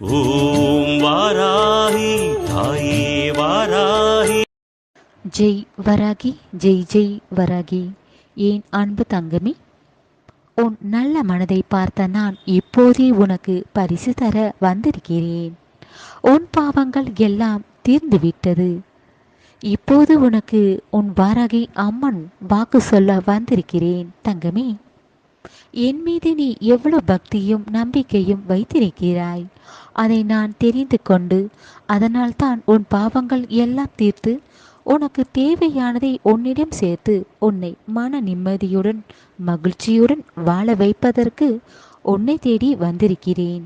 ஓம் வாராகி தாயே வாராகி. ஜெய் வராகி ஜெய் ஜெய் வராகி. ஏன் அன்பு தங்கமே? உன் நல்ல மனதை பார்த்த நான் இப்போதே உனக்கு பரிசு தர வந்திருக்கிறேன். உன் பாவங்கள் எல்லாம் தீர்ந்துவிட்டது. இப்போது உனக்கு உன் வாராகி அம்மன் வாக்கு சொல்ல வந்திருக்கிறேன் தங்கமே. என் மீது நீ எவ்வளவு பக்தியும் நம்பிக்கையும் வைத்திருக்கிறாய்? அதை நான் தெரிந்து கொண்டு அதனால்தான் உன் பாவங்கள் எல்லாம் தீர்த்து உனக்கு தேவையானதை உன்னிடம் சேர்த்து உன்னை மன நிம்மதியுடன் மகிழ்ச்சியுடன் வாழ வைப்பதற்கு உன்னை தேடி வந்திருக்கிறேன்.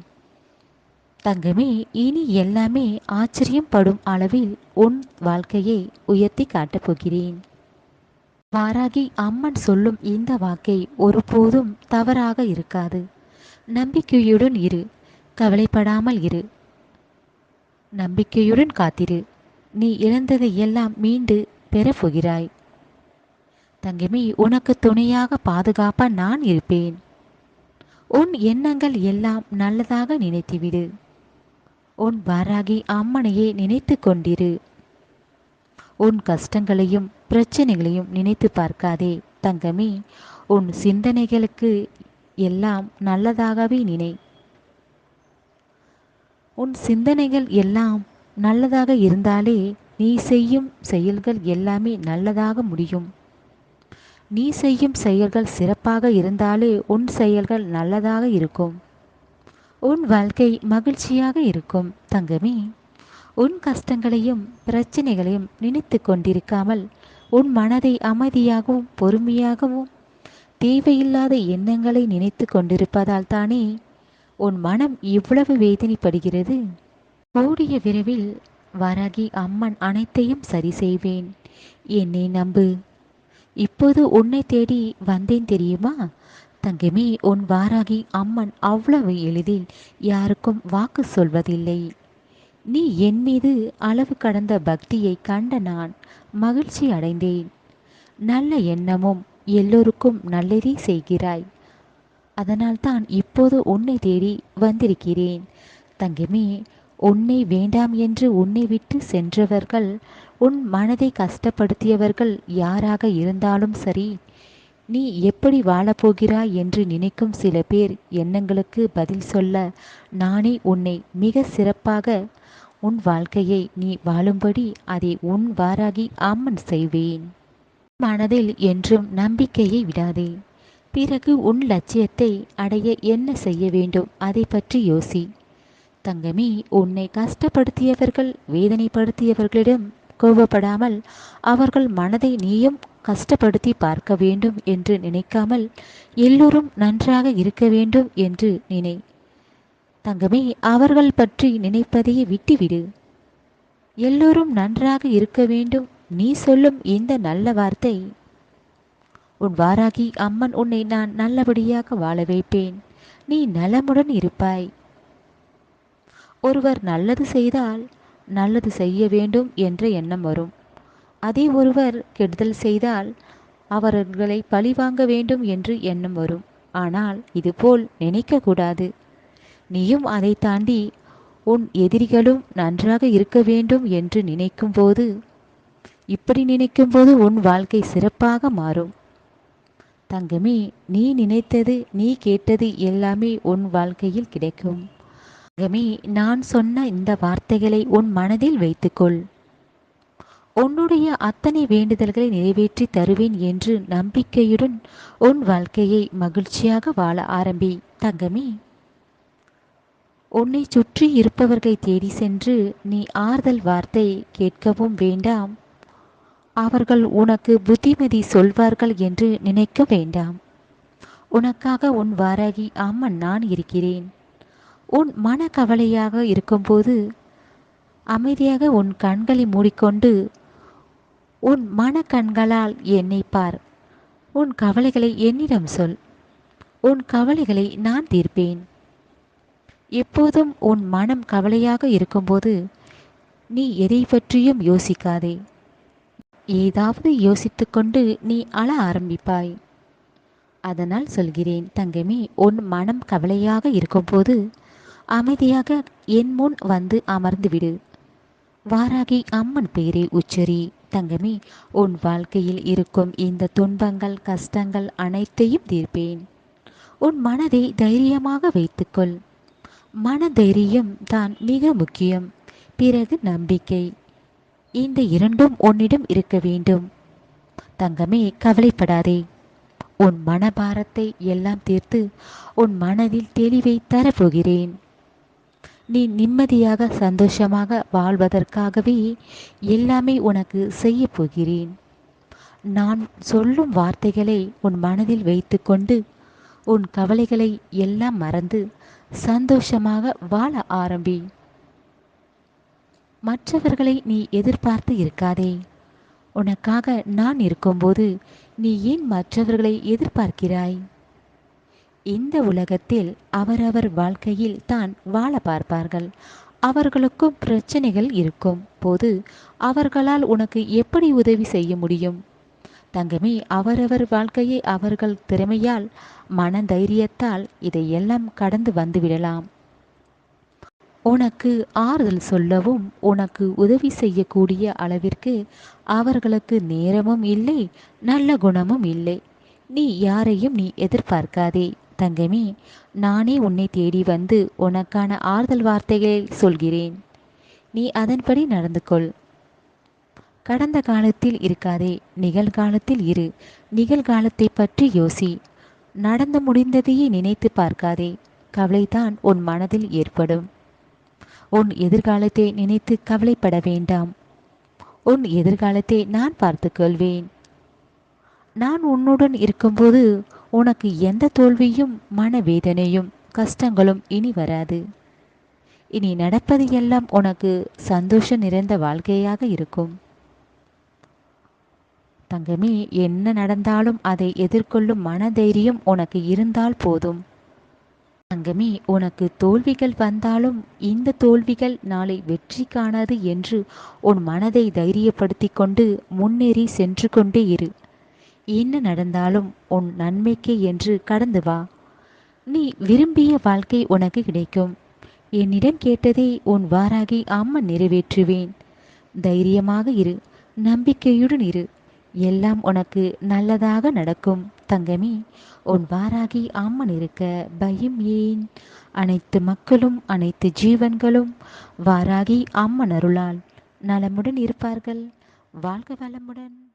தங்கமே இனி எல்லாமே ஆச்சரியம் படும் அளவில் உன் வாழ்க்கையை உயர்த்தி காட்டப் போகிறேன். வாராகி அம்மன் சொல்லும் இந்த வாக்கை ஒருபோதும் தவறாக இருக்காது. நம்பிக்கையுடன் இரு. கவலைப்படாமல் இரு. நம்பிக்கையுடன் காத்திரு. நீ இழந்ததை எல்லாம் மீண்டு பெறப்போகிறாய் தங்கமே உனக்கு துணையாக பாதுகாப்பா நான் இருப்பேன். உன் எண்ணங்கள் எல்லாம் நல்லதாக நினைத்துவிடு. உன் வாராகி அம்மனையே நினைத்து கொண்டிரு. உன் கஷ்டங்களையும் பிரச்சனைகளையும் நினைத்து பார்க்காதே தங்கமே. உன் சிந்தனைகளுக்கு எல்லாம் நல்லதாகவே நினை. உன் சிந்தனைகள் எல்லாம் நல்லதாக இருந்தாலே நீ செய்யும் செயல்கள் எல்லாமே நல்லதாக முடியும். நீ செய்யும் செயல்கள் சிறப்பாக இருந்தாலே உன் செயல்கள் நல்லதாக இருக்கும். உன் வாழ்க்கை மகிழ்ச்சியாக இருக்கும் தங்கமே. உன் கஷ்டங்களையும் பிரச்சனைகளையும் நினைத்து கொண்டிருக்காமல் உன் மனதை அமைதியாகவும் பொறுமையாகவும் தேவையில்லாத எண்ணங்களை நினைத்து கொண்டிருப்பதால் தானே உன் மனம் இவ்வளவு வேதனைப்படுகிறது? கூடிய விரைவில் வராகி அம்மன் அனைத்தையும் சரி செய்வேன். என்னை நம்பு. இப்போது உன்னை தேடி வந்தேன் தெரியுமா? தங்கமே உன் வாராகி அம்மன் அவ்வளவு எளிதில் யாருக்கும் வாக்கு சொல்வதில்லை. நீ என் மீது அளவு கடந்த பக்தியை கண்ட நான் மகிழ்ச்சி அடைந்தேன். நல்ல எண்ணமும் எல்லோருக்கும் நல்லதே செய்கிறாய். அதனால்தான் இப்போது உன்னை தேடி வந்திருக்கிறேன். தங்கமே உன்னை வேண்டாம் என்று உன்னை விட்டு சென்றவர்கள் உன் மனதை கஷ்டப்படுத்தியவர்கள் யாராக இருந்தாலும் சரி நீ எப்படி வாழப்போகிறாய் என்று நினைக்கும் சில பேர் எண்ணங்களுக்கு பதில் சொல்ல நானே உன்னை மிக சிறப்பாக உன் வாழ்க்கையை நீ வாழும்படி அதை உன் வாராகி அம்மன் செய்வேன். மனதில் என்றும் நம்பிக்கையை விடாதே. பிறகு உன் லட்சியத்தை அடைய என்ன செய்ய வேண்டும் அதை பற்றி யோசி. தங்கமே உன்னை கஷ்டப்படுத்தியவர்கள் வேதனைப்படுத்தியவர்களிடம் கோபப்படாமல் அவர்கள் மனதை நீயும் கஷ்டப்படுத்தி பார்க்க வேண்டும் என்று நினைக்காமல் எல்லோரும் நன்றாக இருக்க வேண்டும் என்று நினை. தங்கமே அவர்கள் பற்றி நினைப்பதையே விட்டுவிடு. எல்லோரும் நன்றாக இருக்க வேண்டும். நீ சொல்லும் இந்த நல்ல வார்த்தை. உன் வாராகி அம்மன் உன்னை நான் நல்லபடியாக வாழ வைப்பேன். நீ நலமுடன் இருப்பாய். ஒருவர் நல்லது செய்தால் நல்லது செய்ய வேண்டும் என்ற எண்ணம் வரும். அதே ஒருவர் கெடுதல் செய்தால் அவர்களை பழிவாங்க வேண்டும் என்று எண்ணம் வரும். ஆனால் இதுபோல் நினைக்கக்கூடாது நீயும் அதை தாண்டி உன் எதிரிகளும் நன்றாக இருக்க வேண்டும் என்று நினைக்கும்போது இப்படி நினைக்கும்போது உன் வாழ்க்கை சிறப்பாக மாறும். தங்கமே நீ நினைத்தது நீ கேட்டது எல்லாமே உன் வாழ்க்கையில் கிடைக்கும். தங்கமே நான் சொன்ன இந்த வார்த்தைகளை உன் மனதில் வைத்துக்கொள். உன்னுடைய அத்தனை வேண்டுதல்களை நிறைவேற்றி தருவேன் என்று நம்பிக்கையுடன் உன் வாழ்க்கையை மகிழ்ச்சியாக வாழ ஆரம்பி. தங்கமே உன்னை சுற்றி இருப்பவர்களை தேடி சென்று நீ ஆறுதல் வார்த்தை கேட்கவும் வேண்டாம். அவர்கள் உனக்கு புத்திமதி சொல்வார்கள் என்று நினைக்க வேண்டாம். உனக்காக உன் வாராகி அம்மன் நான் இருக்கிறேன். உன் மன கவலையாக இருக்கும்போது அமைதியாக உன் கண்களை மூடிக்கொண்டு உன் மன கண்களால் என்னை பார் உன் கவலைகளை என்னிடம் சொல். உன் கவலைகளை நான் தீர்ப்பேன். எப்போதும் உன் மனம் கவலையாக இருக்கும்போது நீ எதை பற்றியும் யோசிக்காதே. ஏதாவது யோசித்துக்கொண்டு நீ அழ ஆரம்பிப்பாய். அதனால் சொல்கிறேன் தங்கமே உன் மனம் கவலையாக இருக்கும்போது அமைதியாக என் முன் வந்து அமர்ந்துவிடு வாராகி அம்மன் பெயரை உச்சரி. தங்கமே உன் வாழ்க்கையில் இருக்கும் இந்த துன்பங்கள் கஷ்டங்கள் அனைத்தையும் தீர்ப்பேன். உன் மனதை தைரியமாக வைத்துக்கொள். மன தைரியம் தான் மிக முக்கியம். பிறகு நம்பிக்கை. இந்த இரண்டும் உன்னிடம் இருக்க வேண்டும். தங்கமே கவலைப்படாதே. உன் மனபாரத்தை எல்லாம் தீர்த்து உன் மனதில் தெளிவை தரப்போகிறேன். நீ நிம்மதியாக சந்தோஷமாக வாழ்வதற்காகவே எல்லாமே உனக்கு செய்ய போகிறேன். நான் சொல்லும் வார்த்தைகளை உன் மனதில் வைத்துக்கொண்டு உன் கவலைகளை எல்லாம் மறந்து சந்தோஷமாக வாழ ஆரம்பி. மற்றவர்களை நீ எதிர்பார்த்து இருக்காதே. உனக்காக நான் இருக்கும்போது நீ ஏன் மற்றவர்களை எதிர்பார்க்கிறாய்? இந்த உலகத்தில் அவரவர் வாழ்க்கையில் தான் வாழ பார்ப்பார்கள். அவர்களுக்கும் பிரச்சனைகள் இருக்கும். போது அவர்களால் உனக்கு எப்படி உதவி செய்ய முடியும்? தங்கமே அவரவர் வாழ்க்கையை அவர்கள் திறமையால் மன தைரியத்தால் இதையெல்லாம் கடந்து வந்துவிடலாம் உனக்கு ஆறுதல் சொல்லவும் உனக்கு உதவி செய்யக்கூடிய அளவிற்கு அவர்களுக்கு நேரமும் இல்லை நல்ல குணமும் இல்லை. நீ யாரையும் நீ எதிர்பார்க்காதே. தங்கமே நானே உன்னை தேடி வந்து உனக்கான ஆறுதல் வார்த்தைகளை சொல்கிறேன். நீ அதன்படி நடந்து கொள் கடந்த காலத்தில் இருக்காதே நிகழ்காலத்தில் இரு. நிகழ்காலத்தை பற்றி யோசி. நடந்து முடிந்ததையே நினைத்து பார்க்காதே கவலைதான் உன் மனதில் ஏற்படும். உன் எதிர்காலத்தை நினைத்து கவலைப்பட வேண்டாம். உன் எதிர்காலத்தை நான் பார்த்துக்கொள்வேன். நான் உன்னுடன் இருக்கும்போது உனக்கு எந்த தோல்வியும் மனவேதனையும் கஷ்டங்களும் இனி வராது. இனி நடப்பது எல்லாம் உனக்கு சந்தோஷம் நிறைந்த வாழ்க்கையாக இருக்கும். தங்கமே என்ன நடந்தாலும் அதை எதிர்கொள்ளும் மனதைரியம் உனக்கு இருந்தால் போதும். தங்கமே உனக்கு தோல்விகள் வந்தாலும் இந்த தோல்விகள் நாளை வெற்றி காணாது என்று உன் மனதை தைரியப்படுத்தி கொண்டு முன்னேறி சென்று கொண்டே இரு. என்ன நடந்தாலும் உன் நன்மைக்கு என்று கடந்து வா. நீ விரும்பிய வாழ்க்கை உனக்கு கிடைக்கும். என்னிடம் கேட்டதை உன் வாராகி அம்மன் நிறைவேற்றுவேன். தைரியமாக இரு நம்பிக்கையுடன் இரு. எல்லாம் உனக்கு நல்லதாக நடக்கும். தங்கமே உன் வாராகி அம்மன் இருக்க பயம் ஏன்? அனைத்து மக்களும் அனைத்து ஜீவன்களும் வாராகி அம்மன் அருளால் நலமுடன் இருப்பார்கள். வாழ்க வளமுடன்.